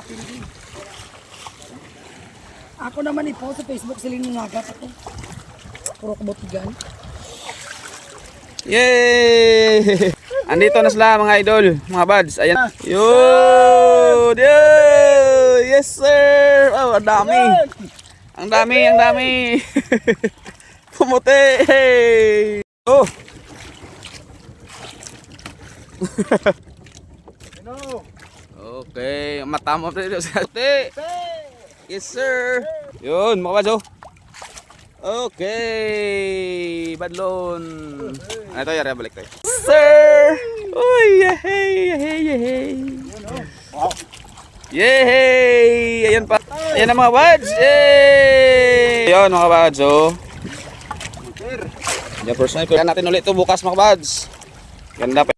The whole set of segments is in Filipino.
nakapindi. Ako naman ipo sa Facebook sila nanagat ako. Puro kabutigan. Yay! Andito na sila mga idol, mga buds. Ayan. Yun! Yun! Yes sir! Oh, ang dami. Ang dami, ang dami. Pumuti. Hey! Oh! Okay, mata mo pa sa puti. Yes sir. Yun, mga oh. Okay, badlon. Ano to, yari balik tayo. Sir! Uy, yehey, yehey, yehey. Yehey! Ayan pa. Ayan na mga buds. Yay! Ayan mga buds, oh. Yan, first sniper. Yan natin ulit to bukas mga buds. Ganda pa.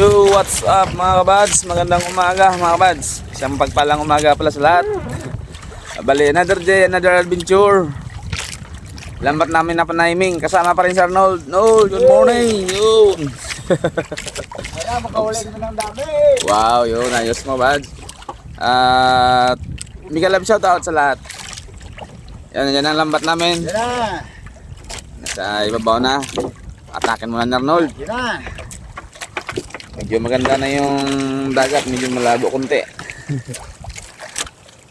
Yo, what's up mga kabads? Magandang umaga mga kabads. Isang pagpalang umaga pala sa lahat. Bali, another day, another adventure. Lambat namin na panahiming. Kasama pa rin si Arnold. No, good morning. Yun. Kaya makahuli kami ng dami. Wow, yun. Ayos mo, bads. At Miguel love shoutout sa lahat. Yan, yan ang lambat namin. Yan na. Nasa ibabaw na. Atakin mo na ni Arnold. Yan na. Medyo maganda na yung dagat, medyo malabo konti.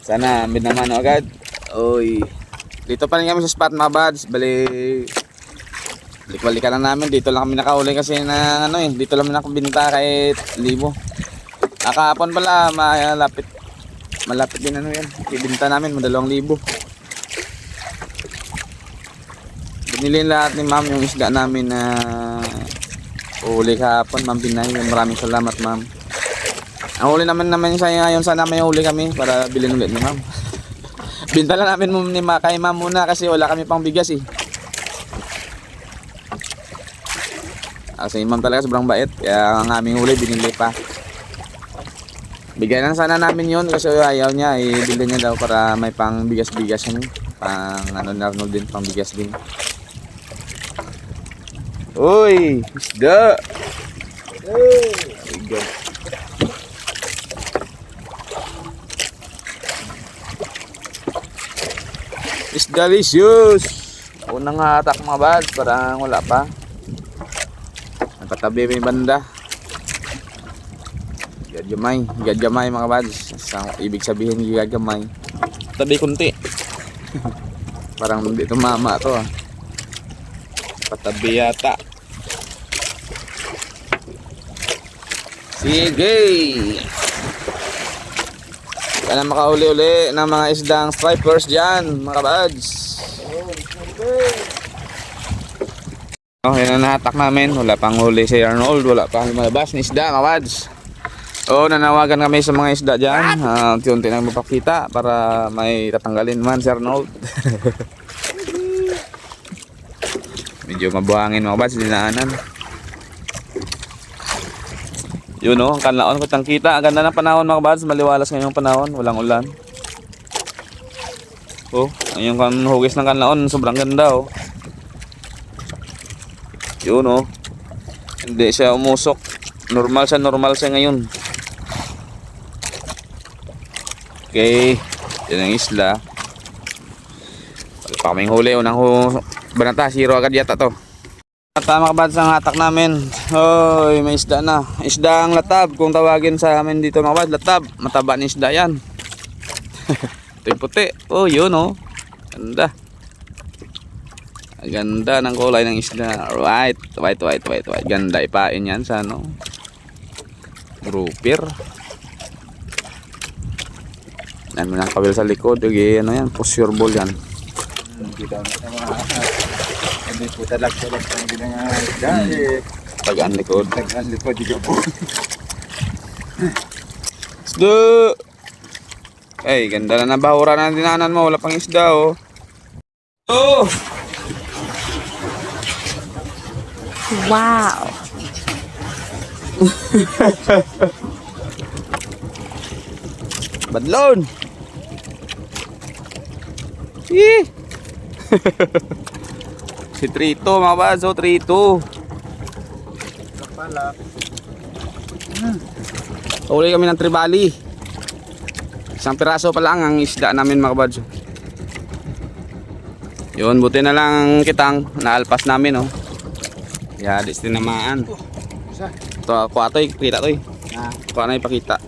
Sana binamano agad. Oy. Dito pa rin kami sa spot mga buds. Bali Balik-balikan na namin. Dito lang kami nakahuli kasi na ano eh. Dito lang nakabinta kahit libo. Nakahapon pala malapit. Malapit din ano yan. Ibinta namin madalawang libo. Binili lahat ni ma'am yung isda namin na Uli kahapon, Ma'am Binay. Maraming salamat, Ma'am. Ang huli naman naman sa ngayon, sana may huli kami para bilhin ulit ni Ma'am. Binta lang namin mo ni kay Ma'am muna kasi wala kami pang bigas eh. Kasi Ma'am talaga sobrang bait. Kaya ang aming huli, binili pa. Bigyan lang sana namin yun kasi ayaw niya. Eh, bilhin niya daw para may pang bigas-bigas yun. eh. Pang ano Arnold din, pang bigas din. Uy, isda. Hey. God. It's delicious. Unang hatak mga bad, parang wala pa. Napatabi may banda. Gagamay, gagamay mga bad. Sa ibig sabihin gagamay. Tabi kunti. parang hindi tumama to ah. Patabi yata. Sige! Sana makauli-uli ng mga isdang stripers dyan, mga buds. Oh, yun nahatak namin. Wala pang huli si Arnold. Wala pang lumalabas ni isda, mga buds. Oh, nanawagan kami sa mga isda dyan. Uh, unti-unti na mapakita para may tatanggalin man si Arnold. Medyo mabuhangin mga buds, dinaanan. Yun o, ang kanlaon kitang kita. Ang ganda ng panahon mga buds. Maliwalas ngayong panahon. Walang ulan. Oh, yung kan hugis ng kanlaon. Sobrang ganda oh. Yun oh. Hindi siya umusok. Normal siya, normal siya ngayon. Okay. Yan ang isla. Wala pa kaming huli. Unang hu... Banata, zero agad yata to. Tama ka ba sa hatak namin? Hoy, may isda na. Isda ang latab kung tawagin sa amin dito mga bad. Latab, mataba ni isda yan. Ito yung puti. Oh, yun oh. Ganda. Ang ganda ng kulay ng isda. White, white, white, white, white. Ganda ipain yan sa ano. Grouper. Yan mo ng kawil sa likod. Okay, ano yan? Your ball yan. Mga Hindi po talag ang ginanga. Dahil Pag ang likod. tagal po di po. Isda! Ay, ganda na nabahura na dinanan mo. Wala pang isda, oh. Oh! Wow. Badlon! Eh! si Trito, mga baso, Trito. Uli kami ng tribali. Isang piraso pa lang ang isda namin mga kabadso. Yun, buti na lang kitang naalpas namin oh. Yeah, di tinamaan. Ito ako atoy, kita to eh. Kuha na ipakita.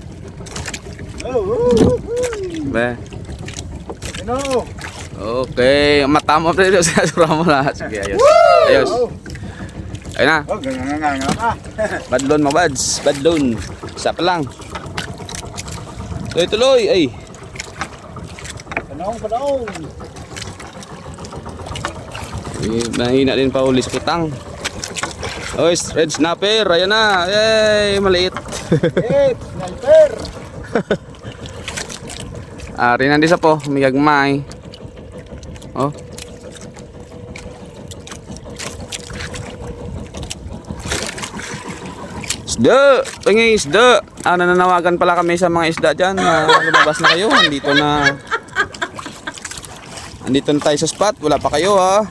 Be. Ano? Okay, mata mo pre sa sura mo lahat. Sige, ayos. Ayos. Ayun na, Oh, ganyan nga nga ka. badlon mga bads, badlon. Isa pa lang. Tuloy tuloy, ay. Panahon, panahon. Eh, Mahina din pa ulis kutang. Oy, red snapper, ayan na. Yay, maliit. Eh, sniper. Ari na di sa po, may Isda! Tingin isda! Ah, nananawagan pala kami sa mga isda dyan. na lumabas na kayo. Andito na. Andito na tayo sa spot. Wala pa kayo ha.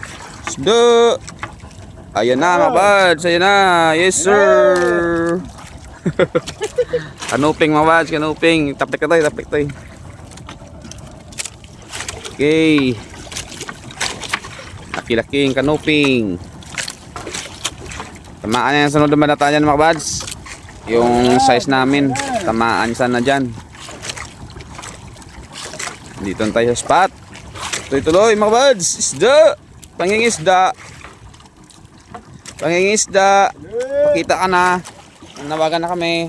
Isda! Ayan na mga buds. Ayan na. Yes sir. kanuping mga buds. Kanuping. Tapik na tayo. Tapik tayo. Okay. Laki-laking kanuping. Tamaan na yung sunod na banata mga buds. Yung size namin. Tamaan sana dyan. Dito tayo sa spot. Tuloy-tuloy mga buds. Isda. Pangingisda. Pangingisda. Pakita ka na. Nawagan na kami.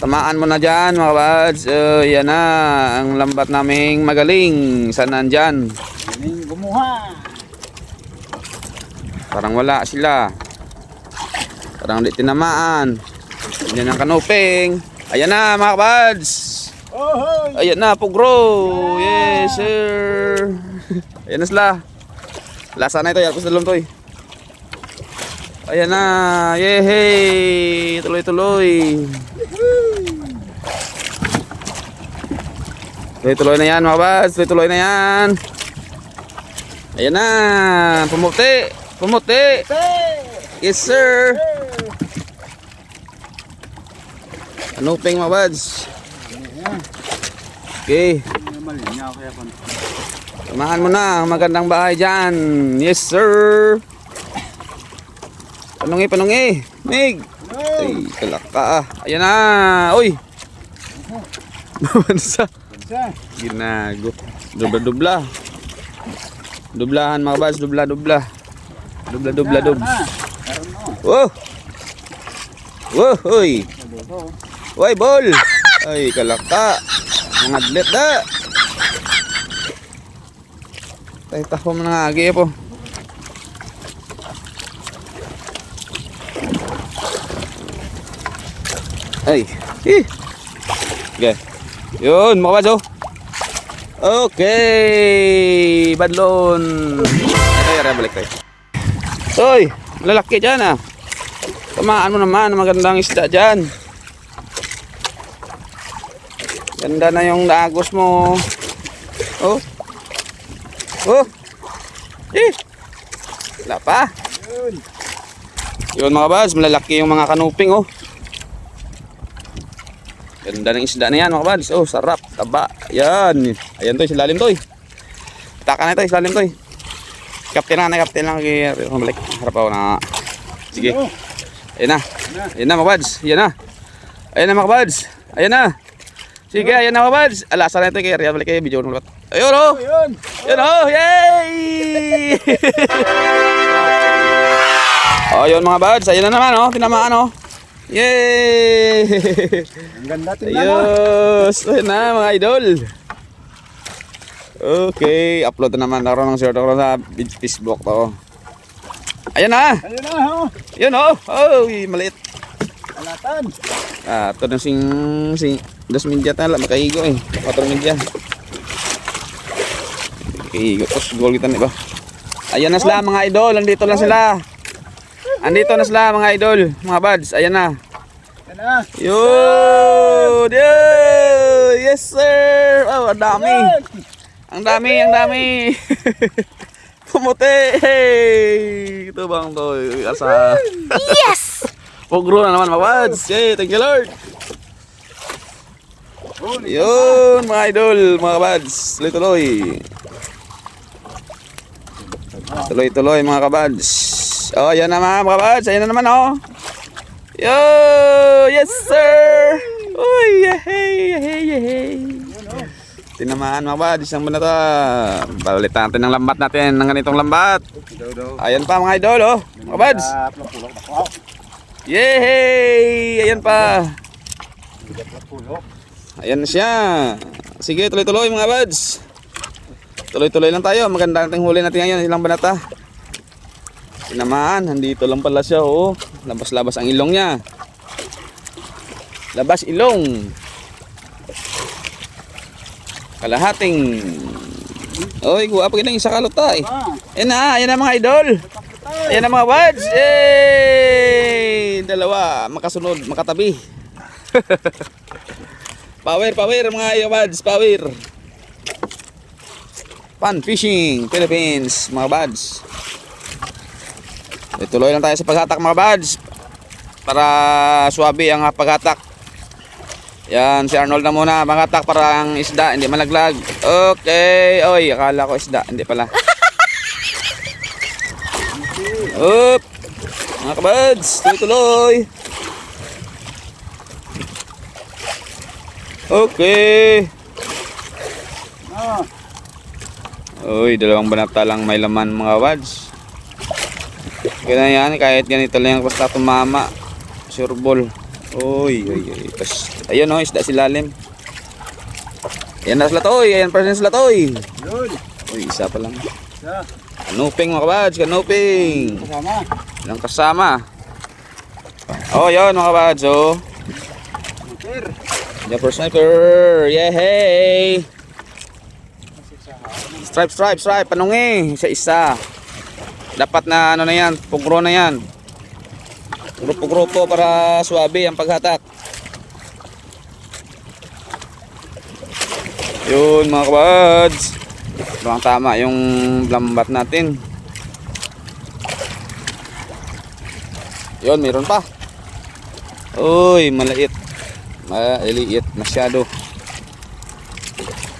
Tamaan mo na dyan mga buds. Uh, yan na. Ang lambat naming magaling. Saan nandyan? Galing gumuha. Parang wala sila. Parang di tinamaan. Yan ang kanuping. Ayan na mga hoy. Ayan na, pugro. Yes, sir. Ayan na sila. Lasa na ito, dalawang to eh. Ayan na, yehey. Tuloy-tuloy. Tuloy-tuloy na yan mga buds. Tuloy-tuloy na yan. Ayan na, pumuti. Pumuti. Yes, sir. Anuping mga buds. Okay. Samahan mo na ang magandang bahay dyan. Yes, sir. Panungi, panungi. Mig. Ay, kalaka. ah. Ayan na. Uy. Bansa. Sa. Ginago. Dubla-dubla. Dublahan mga bas. Dubla-dubla. Dubla-dubla dub. Karon mo. Wow. Wow, hoy. Hoy, bol. Ay, kalaka. Mga atlet da. Tay taho mo na nga agi po. Ay. Ih. Okay. Yun, mga. Okay. Badlon. Ito, yara, balik tayo. Hoy, lalaki dyan ah. Tamaan mo naman, magandang isda dyan. Ganda na yung dagos mo. Oh. Oh. Eh. Wala pa. Yun. Yun mga bas, malalaki yung mga kanuping oh. Ganda ng isda na yan mga bas. Oh, sarap, taba. Yan. Ayan to, silalim to. Taka na ito, silalim to eh. Kapten na, kapten lang balik. Harap ako na. Sige. Oh, Ayan na. Ayan na mga buds. Ayan na. Ayan na mga buds. Ayan na. Sige, ayan na mga buds. Alasan na ito kay Ria. Balik kayo. Video ng Ayun oh. yun. Ayan oh. Yay! oh, yun mga buds. Ayan na naman oh. Tinamaan oh. Yay! Ang ganda tingnan. Ayos! Ayan na mga idol. Okay, upload na naman ako ng short ako sa Facebook to. Ayan na! Ayun na, oh. Yun oh! Oh, maliit. Balatan. Ah, ito na sing sing dos media tala makaigo eh. Quatro media. Makaigo tos gol kita ba. Ayan na sila mga idol, andito lang sila. Andito na sila mga idol, mga buds. Ayan na. Yan na. Yun! Yun! Yes sir! Oh, ang dami. Ang dami, ang dami. Pumuti. Hey! Ito bang to? Asa? Yes! Pugro na naman mga buds. Yay, thank you Lord. Yun mga idol, mga buds. Tuloy-tuloy. Tuloy-tuloy mga kabads. Oh, yan na mga kabads. Ayan na naman oh. Yo! Yes sir! Uy! Yehey! Yehey! Yehey! Tinamaan mga kabads. Ang muna to. Balitan natin ng lambat natin. Ng ganitong lambat. Ayan pa mga idol oh. Mga kabads. Ah, pulok-pulok. Wow. Yehey! Ayan pa. Ayan siya. Sige, tuloy-tuloy mga buds. Tuloy-tuloy lang tayo. Maganda nating huli natin ngayon. Ilang banata. Tinamaan. Nandito lang pala siya. Oh. Labas-labas ang ilong niya. Labas ilong. Kalahating. Oy, guwa pa kinang isa kalutay. Ah, Ayan na, ayan na mga idol. Ayan na mga buds. Yay! Dalawa, makasunod, makatabi. power, power mga buds, power. Fun Fishing Philippines, mga buds. Ituloy lang tayo sa paghatak mga buds. Para suwabe ang paghatak. Yan, si Arnold na muna. Paghatak para ang isda, hindi malaglag. Okay. Oy, akala ko isda, hindi pala. Up! Mga kabads, tuloy-tuloy. Okay. ah. Uy, dalawang banata lang may laman mga wads. Ganyan yan, kahit ganito lang basta tumama. Sure ball. Uy, uy, uy. Pas, ayun oh, isda silalim. Ayan na sila toy, ayan pa rin sila toy. Yun. Uy, isa pa lang. Siya. Kanuping mga kabads, kanuping. Kasama. Ilang kasama. Oh, yun mga kabads, oh. Jumper sniper! Yehey! Stripe, stripe, stripe. Panungi. Isa, isa. Dapat na ano na yan. Pugro na yan. Grupo-grupo para swabe ang paghatak. Yun mga kabads. Mukhang tama yung lambat natin. Yun, meron pa. Uy, maliit. Maliit masyado.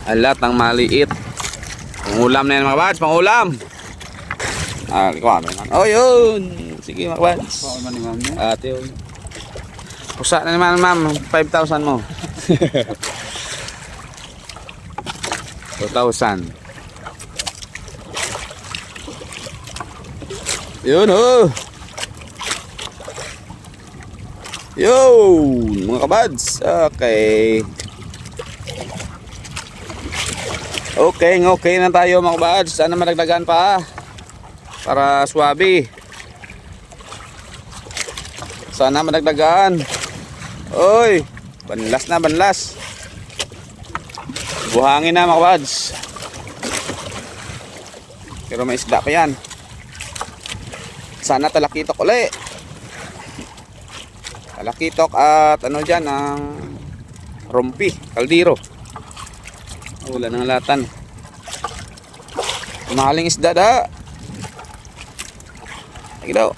Alat ang maliit. Pangulam na yan mga bads, pangulam. Ah, ikaw ano. Oh, yun. Sige mga bads. Ate yun. Pusa na naman ma'am, 5,000 mo. 2,000. Yun oh. Yun, mga kabads. Okay. Okay, okay na tayo mga kabads. Sana madagdagan pa. Para swabe. Sana madagdagan. Oy, banlas na, banlas. Buhangin na mga kabads. Pero may isda pa yan. Sana talakitok uli. Talakitok at ano dyan, ang rompi, kaldiro. Wala nang latan. Mahaling isda da. Lagi daw.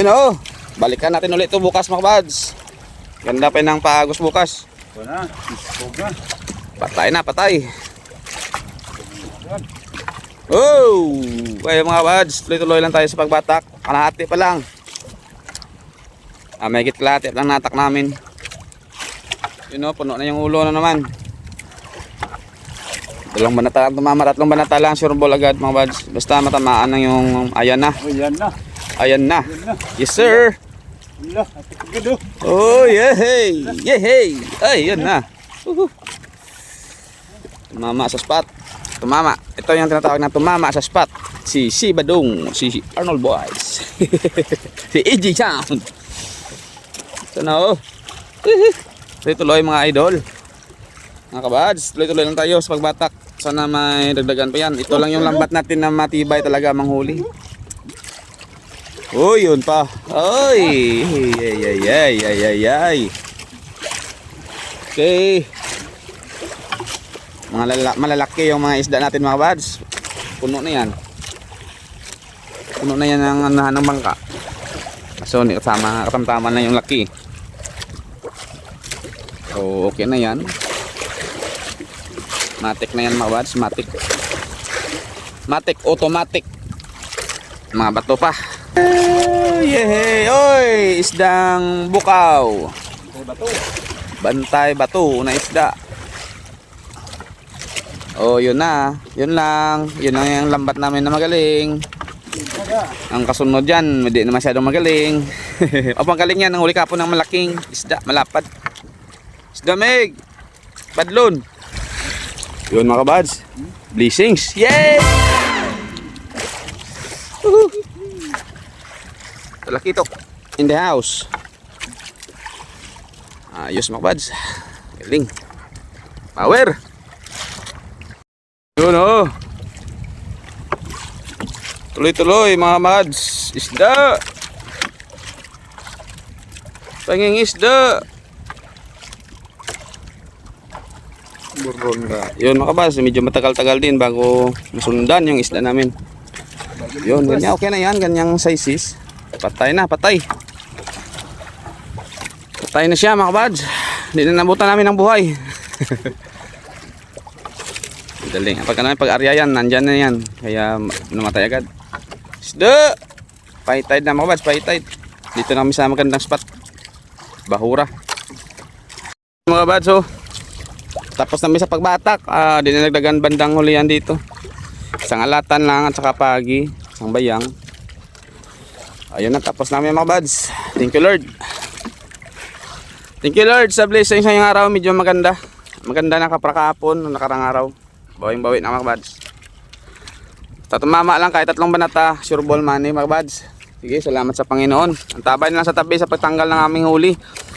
Yun oh. Balikan natin ulit ito bukas mga buds. Ganda pa ng paagos bukas. Na. Patay na, patay. Oh! Kaya mga buds, tuloy-tuloy lang tayo sa pagbatak. Kalahati pa lang. Ah, may kalahati lang natak namin. Yun o, puno na yung ulo na naman. Dalawang banata lang tumama, tatlong banata lang, sure ball agad mga buds. Basta matamaan lang yung, ayan na, Oh, yan na. ayan na. Yan na. Yes sir! Oh. Oh, yehey! Yehey! Ay, yan na. Uhu. Mama sa spot. tumama. Ito yung tinatawag na tumama sa spot. Si Si Badong, si Arnold Boys, si EJ Sound. Ito na oh. Tuloy-tuloy mga idol. Mga kabads, tuloy-tuloy lang tayo sa pagbatak. Sana may dagdagan pa yan. Ito lang yung lambat natin na matibay talaga manghuli. Uy, yun pa. Uy! Ay, ay, ay, ay, ay, ay. Okay. Mga lala- malalaki yung mga isda natin mga bads. Puno na yan. Puno na yan ng ng bangka. So, kasama, katamtaman na yung laki. So, okay na yan. Matic na yan mga bads. Matic. Matic, automatic. Mga bato pa. Yehey! Oy! Isdang bukaw. Bantay bato na isda. Oh, yun na. Yun lang. Yun lang yung lambat namin na magaling. Ang kasunod dyan, hindi na masyadong magaling. o magaling yan, ang huli kapon ng malaking isda, malapad. Isda Meg! Badlon! Yun mga kabads. Blessings! Yay! Talakitok in the house. Ayos mga kabads. Galing. Power! Yun oh. Tuloy-tuloy mga mads. Isda. Panging isda. Buron ka. Yun mga kabas, medyo matagal-tagal din bago masundan yung isda namin. Yun, ganyan okay na yan, ganyang sizes. Patay na, patay. Patay na siya mga kabads. Hindi na nabutan namin ng buhay. Daling. Pagka namin pag-arya yan, nandyan na yan. Kaya namatay agad. Isda! Pahitide na mga kabads, pahitide. Dito na kami sa magandang spot. Bahura. Mga kabads, oh. Tapos namin sa pagbatak. Ah, di na nagdagan bandang hulihan dito. Isang alatan lang at saka pagi. Isang bayang. Ayun na, tapos namin mga kabads. Thank you Lord. Thank you Lord sa blessing sa ngayong araw. Medyo maganda. Maganda na kaprakapon nung nakarang araw. Bawing bawi na mga kabads. Tatumama lang kahit tatlong banata. Sure ball money mga kabads. Sige, salamat sa Panginoon. Ang tabay na lang sa tabi sa pagtanggal ng aming huli.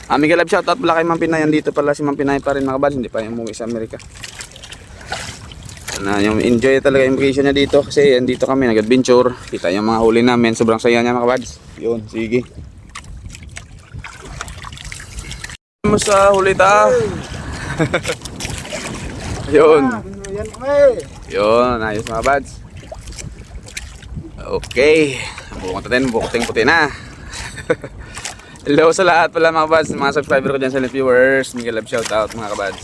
Aming galab shoutout pala kay Ma'am Pinay. Andito pala si Ma'am Pinay pa rin mga kabads. Hindi pa yung umuwi sa Amerika. Na yung enjoy talaga yung vacation niya dito kasi andito kami nag-adventure. Kita yung mga huli namin. Sobrang saya niya mga kabads. Yun, sige. Mo sa huli ta. Yun. Yun, ayos mga bads. Okay. Bukong natin, bukuting puti na. Hello sa lahat pala mga bads, mga subscriber ko dyan sa viewers. Miguel Love shoutout mga kabads.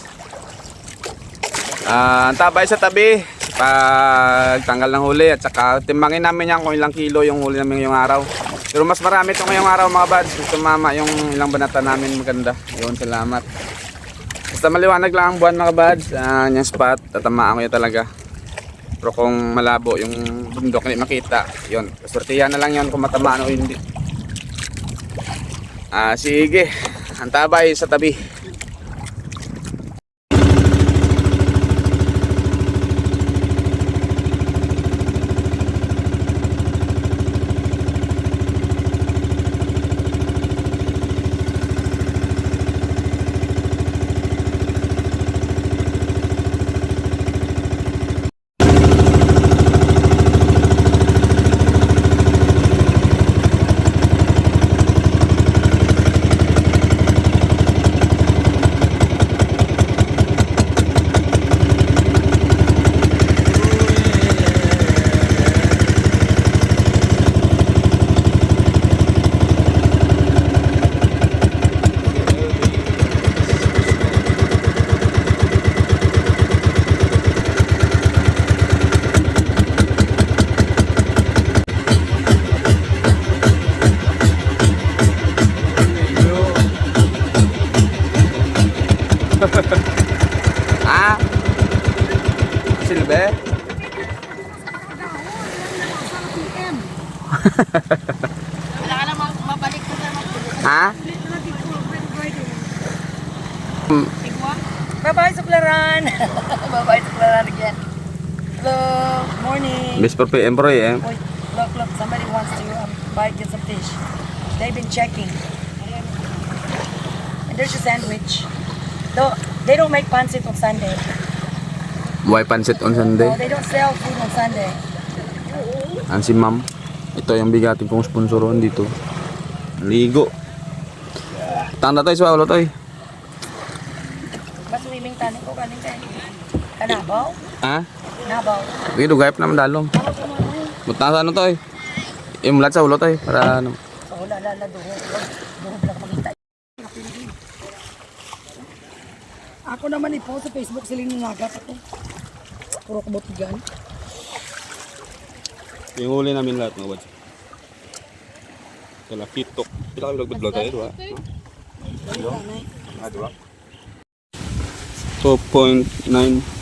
Ah, ang tabay sa tabi pag tanggal ng huli at saka timbangin namin yan kung ilang kilo yung huli namin ngayong araw. Pero mas marami ito ngayong araw mga bads. Gusto mama yung ilang banata namin maganda. Yun, salamat. Basta maliwanag lang ang buwan mga bads. Ah, yung spot, tatamaan ko yun talaga. Pero kung malabo yung bundok hindi makita, yun. Swertihan na lang yun kung matamaan o hindi. Ah, sige. Ang tabay sa tabi. Ah? Silbe? Wala ka namang mabalik ko na Ha? Bye-bye, suklaran! Bye-bye, suklaran again. Look, morning. Best for PM eh. Wait, look, look, somebody wants to um, buy get some fish. They've been checking. And there's your sandwich. Though they don't make pancit on Sunday. Buhay pansit on Sunday. No, they don't sell food on Sunday. Ang si ma'am. Ito yung bigatin kong sponsoron dito. Ligo. Tanda tayo sa ulo tayo. Mas swimming tani ko kanin kay. Kanabaw? Ha? Nabaw. Sige, dugayap naman dalong. Buta sa ano tayo. Imulat sa ulo tayo. Para ano. So, wala, lala, duho. Duho lang makita. Ako naman i-post sa Facebook sila yung nagat ako. Puro kabutigan. Yung huli namin lahat mga bads. Kala kitok. Pila kami nag-vlog tayo, diba? Diba? 2.9